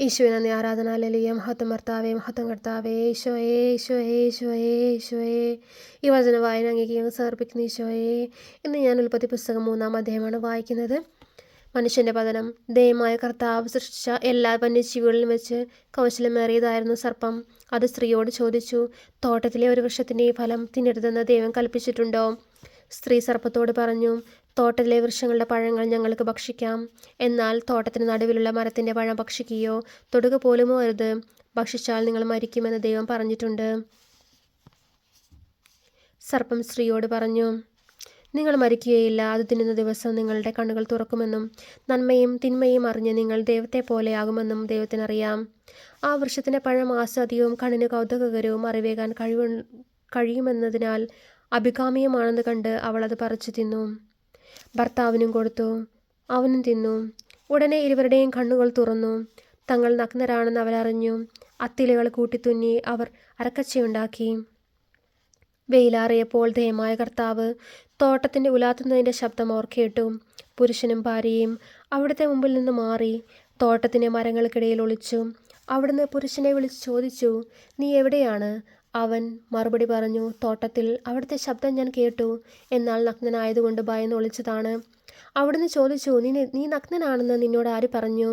ഈശോയെ നന്ദി ആരാധന ലലിയ മഹത്വം ഭർത്താവേ മഹത്വം കർത്താവേ ഈശോയെ ഈശോയെ ഈശോയെ ഈശോയേ. ഈ വചന വായന അങ്ങേക്ക് സമർപ്പിക്കുന്ന ഈശോയേ. ഇന്ന് ഞാൻ ഉൽപ്പത്തി പുസ്തകം മൂന്നാം അധ്യായമാണ് വായിക്കുന്നത്. മനുഷ്യന്റെ പതനം ദയമായ കർത്താവ് സൃഷ്ടിച്ച എല്ലാ വന്യജീവികളിലും വെച്ച് കൗശലമേറിയതായിരുന്നു സർപ്പം. അത് സ്ത്രീയോട് ചോദിച്ചു തോട്ടത്തിലെ ഒരു വൃക്ഷത്തിന്റെ ഫലം തിന്നരുതെന്ന് ദൈവം കൽപ്പിച്ചിട്ടുണ്ടോ? സ്ത്രീ സർപ്പത്തോട് പറഞ്ഞു തോട്ടത്തിലെ വൃക്ഷങ്ങളുടെ പഴങ്ങൾ ഞങ്ങൾക്ക് ഭക്ഷിക്കാം. എന്നാൽ തോട്ടത്തിന് നടുവിലുള്ള മരത്തിന്റെ പഴം ഭക്ഷിക്കുകയോ തൊടുക പോലുമോ അരുത്. ഭക്ഷിച്ചാൽ നിങ്ങൾ മരിക്കുമെന്ന് ദൈവം പറഞ്ഞിട്ടുണ്ട്. സർപ്പം സ്ത്രീയോട് പറഞ്ഞു നിങ്ങൾ മരിക്കുകയില്ല. അത് തിന്നുന്ന ദിവസം നിങ്ങളുടെ കണ്ണുകൾ തുറക്കുമെന്നും നന്മയും തിന്മയും അറിഞ്ഞ് നിങ്ങൾ ദൈവത്തെ പോലെയാകുമെന്നും ദൈവത്തിനറിയാം. ആ വൃക്ഷത്തിന്റെ പഴം ആസ്വാദ്യവും കണ്ണിന് കൗതുകകരവും അറിവേകാൻ കഴിവ് കഴിയുമെന്നതിനാൽ അഭികാമ്യമാണെന്ന് കണ്ട് അവൾ അത് പറിച്ചു തിന്നു. ഭർത്താവിനും കൊടുത്തു. അവനും തിന്നു. ഉടനെ ഇരുവരുടെയും കണ്ണുകൾ തുറന്നു. തങ്ങൾ നഗ്നരാണെന്ന് അവരറിഞ്ഞു. അത്തിലകൾ കൂട്ടിത്തുന്നി അവർ അരക്കച്ചയുണ്ടാക്കി. വെയിലാറിയപ്പോൾ ദയമായ കർത്താവ് തോട്ടത്തിന്റെ ഉലാത്തുന്നതിന്റെ ശബ്ദം അവർ കേട്ടു പുരുഷനും ഭാര്യയും അവിടുത്തെ മുമ്പിൽ നിന്ന് മാറി. തോട്ടത്തിന്റെ മരങ്ങൾക്കിടയിൽ ഒളിച്ചു. അവിടുന്ന് പുരുഷനെ വിളിച്ച് ചോദിച്ചു നീ എവിടെയാണ്? അവൻ മറുപടി പറഞ്ഞു തോട്ടത്തിൽ അവിടുത്തെ ശബ്ദം ഞാൻ കേട്ടു. എന്നാൽ നഗ്നനായതുകൊണ്ട് ഭയന്ന് ഒളിച്ചതാണ്. അവിടുന്ന് ചോദിച്ചു നീ നീ നഗ്നനാണെന്ന് നിന്നോട് ആര് പറഞ്ഞു?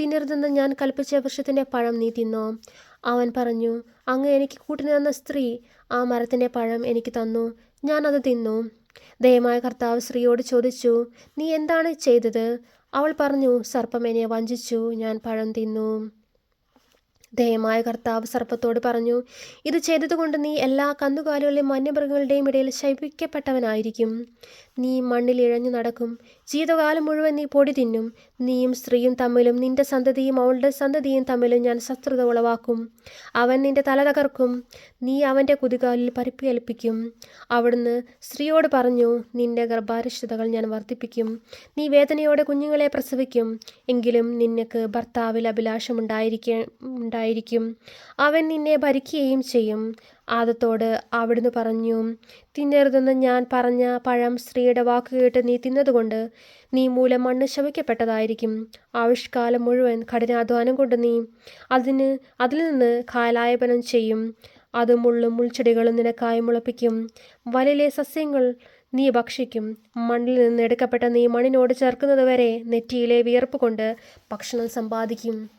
തിന്നരുതെന്ന് ഞാൻ കൽപ്പിച്ച വൃക്ഷത്തിന്റെ പഴം നീ തിന്നോ അവൻ പറഞ്ഞു അങ്ങ് എനിക്ക് കൂട്ടിന് തന്ന സ്ത്രീ ആ മരത്തിന്റെ പഴം എനിക്ക് തന്നു. അത് തിന്നു. ദയമായ കർത്താവ് സ്ത്രീയോട് ചോദിച്ചു നീ എന്താണ് ചെയ്തത് അവൾ പറഞ്ഞു സർപ്പം എന്നെ വഞ്ചിച്ചു. ഞാൻ പഴം തിന്നു. ദയമായ കർത്താവ് സർപ്പത്തോട് പറഞ്ഞു ഇത് ചെയ്തതുകൊണ്ട് നീ എല്ലാ കന്നുകാലികളുടെയും വന്യമൃഗങ്ങളുടെയും ഇടയിൽ ശയിപ്പിക്കപ്പെട്ടവനായിരിക്കും. നീ മണ്ണിൽ ഇഴഞ്ഞു നടക്കും. ജീവിതകാലം മുഴുവൻ നീ പൊടി തിന്നും. നീയും സ്ത്രീയും തമ്മിലും നിന്റെ സന്തതിയും അവളുടെ സന്തതിയും തമ്മിലും ഞാൻ ശത്രുത ഉളവാക്കും. അവൻ നിന്റെ തല തകർക്കും. നീ അവന്റെ കുതികാലിൽ പരിപ്പേൽപ്പിക്കും അവിടുന്ന് സ്ത്രീയോട് പറഞ്ഞു നിന്റെ ഗർഭാരിഷ്ടതകൾ ഞാൻ വർദ്ധിപ്പിക്കും. നീ വേദനയോടെ കുഞ്ഞുങ്ങളെ പ്രസവിക്കും. എങ്കിലും നിനക്ക് ഭർത്താവിൽ അഭിലാഷമുണ്ടായിരിക്കും ഉണ്ടായിരിക്കും. അവൻ നിന്നെ ഭരിക്കുകയും ചെയ്യും. ആദത്തോട് അവിടുന്ന് പറഞ്ഞു തിന്നരുതെന്ന് ഞാൻ പറഞ്ഞ പഴം സ്ത്രീയുടെ വാക്ക് കേട്ട് നീ തിന്നതുകൊണ്ട് നീ മൂലം മണ്ണ് ശമിക്കപ്പെട്ടതായിരിക്കും. ആവിഷ്കാലം മുഴുവൻ കഠിനാധ്വാനം കൊണ്ട് നീ അതിന് അതിൽ നിന്ന് കാലായപനം ചെയ്യും. അത് മുള്ളും മുൾച്ചെടികളും നിനക്കായി മുളപ്പിക്കും. വലയിലെ സസ്യങ്ങൾ നീ ഭക്ഷിക്കും. മണ്ണിൽ നിന്ന് എടുക്കപ്പെട്ട നീ മണ്ണിനോട് ചേർക്കുന്നതുവരെ നെറ്റിയിലെ വിയർപ്പ് കൊണ്ട് ഭക്ഷണം സമ്പാദിക്കും.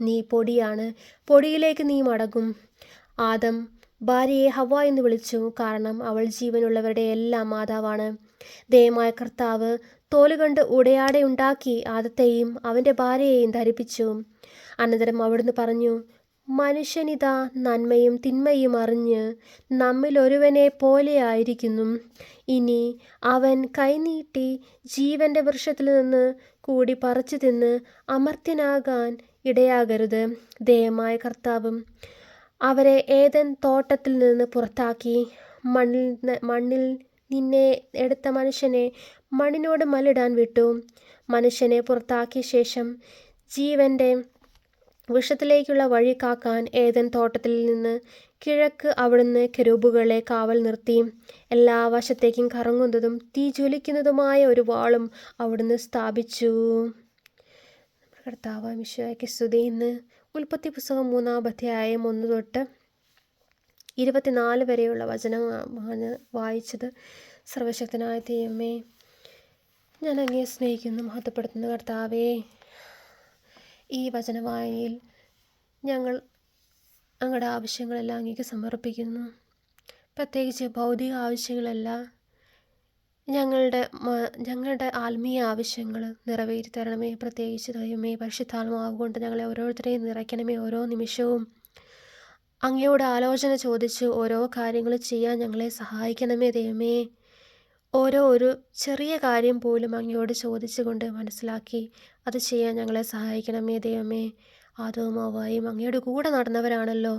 നീ പൊടിയാണ്. പൊടിയിലേക്ക് നീ മടങ്ങും. ആദം ഭാര്യയെ ഹവ എന്ന് വിളിച്ചു. കാരണം അവൾ ജീവനുള്ളവരുടെ എല്ലാം മാതാവാണ്. ദയമായ കർത്താവ് തോലുകണ്ട് ഉടയാടയുണ്ടാക്കി ആദത്തെയും അവന്റെ ഭാര്യയെയും ധരിപ്പിച്ചു. അനന്തരം അവിടുന്ന് പറഞ്ഞു മനുഷ്യനിതാ നന്മയും തിന്മയും അറിഞ്ഞ് നമ്മിലൊരുവനെ പോലെ പോലെയായിരിക്കുന്നു ഇനി അവൻ കൈനീട്ടി ജീവന്റെ വൃക്ഷത്തിൽ നിന്ന് കൂടി പറിച്ചു തിന്ന് അമർത്യനാകാൻ ഇടയാകരുത്. ദയമായ കർത്താവും അവരെ ഏതൻ തോട്ടത്തിൽ നിന്ന് പുറത്താക്കി. മണ്ണിൽ മണ്ണിൽ നിന്നെ എടുത്ത മനുഷ്യനെ മണ്ണിനോട് മല്ലിടാൻ വിട്ടു. മനുഷ്യനെ പുറത്താക്കിയ ശേഷം ജീവന്റെ വൃക്ഷത്തിലേക്കുള്ള വഴി കാക്കാൻ ഏതൻ തോട്ടത്തിൽ നിന്ന് കിഴക്ക് അവിടുന്ന് കെരൂബുകളെ കാവൽ നിർത്തി. എല്ലാ വശത്തേക്കും കറങ്ങുന്നതും തീ ജ്വലിക്കുന്നതുമായ ഒരു വാളും അവിടുന്ന് സ്ഥാപിച്ചു. കർത്താവ് മിശോയ്ക്ക് സ്തുതി. ഇന്ന് ഉൽപ്പത്തി പുസ്തകം മൂന്നാം അധ്യായം ഒന്ന് തൊട്ട് ഇരുപത്തിനാല് വരെയുള്ള വചനമാണ് വായിച്ചത്. സർവശക്തനായ ദൈവമേ ഞാൻ അങ്ങേ സ്നേഹിക്കുന്നു മഹത്വപ്പെടുത്തുന്ന. കർത്താവേ ഈ വചനവായനയിൽ ഞങ്ങൾ ഞങ്ങളുടെ ആവശ്യങ്ങളെല്ലാം അങ്ങേക്ക് സമർപ്പിക്കുന്നു. പ്രത്യേകിച്ച് ഭൗതിക ആവശ്യങ്ങളല്ല ഞങ്ങളുടെ ഞങ്ങളുടെ ആത്മീയ ആവശ്യങ്ങൾ നിറവേറ്റി തരണമേ പ്രത്യേകിച്ച് ദൈവമേ പരിശുദ്ധാത്മാവ് കൊണ്ട് ഞങ്ങളെ ഓരോരുത്തരെയും നിറയ്ക്കണമേ ഓരോ നിമിഷവും. അങ്ങയോട് ആലോചന ചോദിച്ച് ഓരോ കാര്യങ്ങൾ ചെയ്യാൻ ഞങ്ങളെ സഹായിക്കണമേ ദൈവമേ. ഓരോ ഒരു ചെറിയ കാര്യം പോലും അങ്ങയോട് ചോദിച്ചുകൊണ്ട് മനസ്സിലാക്കി അത് ചെയ്യാൻ ഞങ്ങളെ സഹായിക്കണമേ ദൈവമേ. ആദവും ഹവായും അങ്ങയുടെ കൂടെ നടന്നവരാണല്ലോ.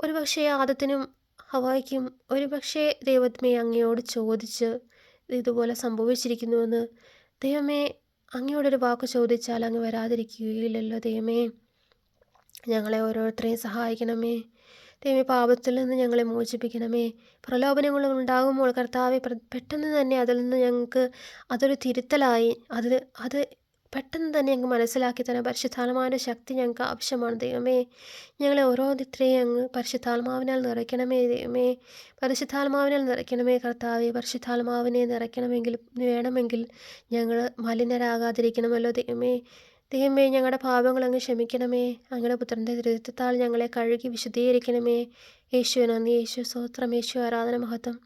ഒരു പക്ഷേ ആദത്തിനും ഹവായിക്കും ഒരു പക്ഷേ ദൈവത്മേ അങ്ങയോട് ചോദിച്ച് ഇതുപോലെ സംഭവിച്ചിരിക്കുന്നുവെന്ന് ദൈവമേ അങ്ങയോടൊരു വാക്ക് ചോദിച്ചാൽ അങ്ങ് വരാതിരിക്കുകയില്ലല്ലോ ദൈവമേ. ഞങ്ങളെ ഓരോരുത്തരെയും സഹായിക്കണമേ. ദൈവമേ പാപത്തിൽ നിന്ന് ഞങ്ങളെ മോചിപ്പിക്കണമേ. പ്രലോഭനങ്ങൾ ഉണ്ടാകുമ്പോൾ കർത്താവെ പെട്ടെന്ന് തന്നെ അതിൽ നിന്ന് ഞങ്ങൾക്ക് അതൊരു തിരുത്തലായി അത് അത് പെട്ടെന്ന് തന്നെ ഞങ്ങൾക്ക് മനസ്സിലാക്കി തന്നെ പരിശുദ്ധാത്മാവിന്റെ ശക്തി ഞങ്ങൾക്ക് ആവശ്യമാണ്. ദൈവമേ ഞങ്ങളെ ഓരോ ദിത്രയും അങ്ങ് പരിശുദ്ധാത്മാവിനാൽ നിറയ്ക്കണമേ. ദൈവമേ പരിശുദ്ധാത്മാവിനാൽ നിറയ്ക്കണമേ കർത്താവെ. പരിശുദ്ധാത്മാവിനെ നിറയ്ക്കണമെങ്കിൽ വേണമെങ്കിൽ ഞങ്ങൾ മലിനരാകാതിരിക്കണമല്ലോ. ദൈവമേ ദൈവമേ ഞങ്ങളുടെ പാപങ്ങൾ അങ്ങ് ക്ഷമിക്കണമേ. അങ്ങയുടെ പുത്രന്റെ ദുരിതത്താൽ ഞങ്ങളെ കഴുകി വിശദീകരിക്കണമേ യേശു നന്ദി. യേശു സ്തോത്രം. യേശു ആരാധന മഹത്വം.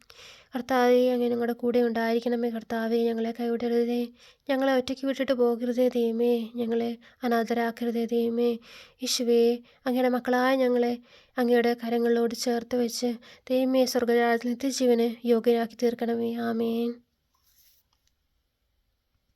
കർത്താവെ അങ്ങ് ഞങ്ങളുടെ കൂടെ ഉണ്ടായിരിക്കണമേ കർത്താവെ. ഞങ്ങളെ കൈവിടരുതേ. ഞങ്ങളെ ഒറ്റയ്ക്ക് വിട്ടിട്ട് പോകരുതേ ദൈവമേ. ഞങ്ങളെ അനാഥരാക്കരുതേ ദൈവമേ. യേശുവേ അങ്ങയുടെ മക്കളായ ഞങ്ങളെ അങ്ങയുടെ കരങ്ങളിലോട് ചേർത്ത് വെച്ച് ദൈവമേ സ്വർഗരാജ് നിത്യജീവന് യോഗ്യരാക്കി തീർക്കണമേ. ആമേൻ.